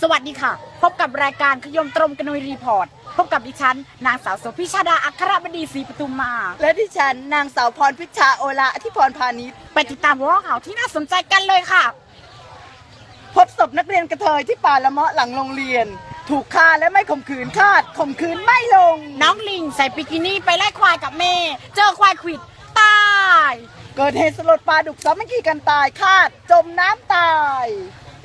สวัสดีค่ะ พบกับรายการขยมตรงกนุยรีพอร์ต พบกับดิฉัน นางสาวโสภิชาดาอัครบดีศรีปทุมมา และดิฉันนางสาวพรพิชชาโอละที่พรพาณิชย์ไปติดตามหัวข่าวที่น่าสนใจกันเลยค่ะ พบศพนักเรียนกระเทยที่ป่าละเมาะหลังโรงเรียน ถูกฆ่าและไม่ข่มขืนคาดข่มขืนไม่ลง น้องลิงใส่บิกินี่ไปไล่ควายกับแม่ เจอควายขวิดตาย เกิดเหตุสลดปลาดุกสามัคคีกันตายคาด จมน้ำตาย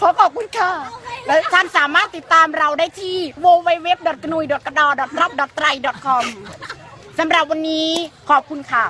ขอขอบคุณค่ะและท่านสามารถติดตามเราได้ที่ w w w g n u i g a d o r a p r a p t r a i c o m สำหรับวันนี้ขอบคุณค่ะ